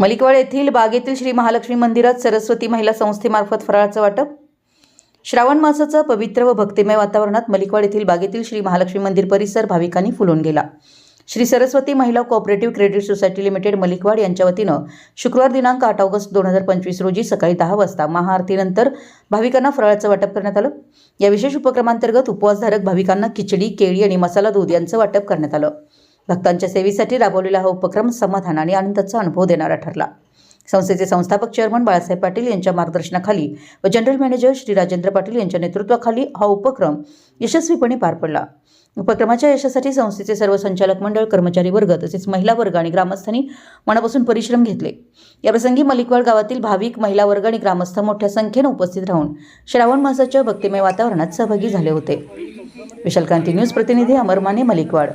मलिकवाड येथील बागेतील श्री महालक्ष्मी मंदिरात सरस्वती महिला संस्थेमार्फत फराळाचं वाटप. श्रावण मासाचं पवित्र व भक्तिमय वातावरणात मलिकवाड येथील बागेतील श्री महालक्ष्मी मंदिर परिसर भाविकांनी फुलून गेला. श्री सरस्वती महिला cooperative credit society limited Malikwad यांच्या वतीनं शुक्रवार दिनांक आठ ऑगस्ट दोन हजार पंचवीस रोजी सकाळी दहा वाजता महाआरतीनंतर भाविकांना फराळाचं वाटप करण्यात आलं. या विशेष उपक्रमांतर्गत उपवासधारक भाविकांना खिचडी केळी आणि मसाला दूध यांचं वाटप करण्यात आलं. भक्तांच्या सेवेसाठी राबवलेला हा उपक्रम समाधान आणि आनंदाचा अनुभव देणारा ठरला. संस्थेचे संस्थापक चेअरमन बाळासाहेब पाटील यांच्या मार्गदर्शनाखाली व जनरल मॅनेजर श्री राजेंद्र पाटील यांच्या नेतृत्वाखाली हा उपक्रम यशस्वीपणे पार पडला. उपक्रमाच्या यशासाठी संस्थेचे सर्व संचालक मंडळ कर्मचारी वर्ग तसेच महिला वर्ग आणि ग्रामस्थांनी मनापासून परिश्रम घेतले. याप्रसंगी मलिकवाड गावातील भाविक महिला वर्ग आणि ग्रामस्थ मोठ्या संख्येनं उपस्थित राहून श्रावण मासाच्या भक्तिमय वातावरणात सहभागी झाले होते. विशालकांती न्यूज प्रतिनिधी अमर माने मलिकवाड.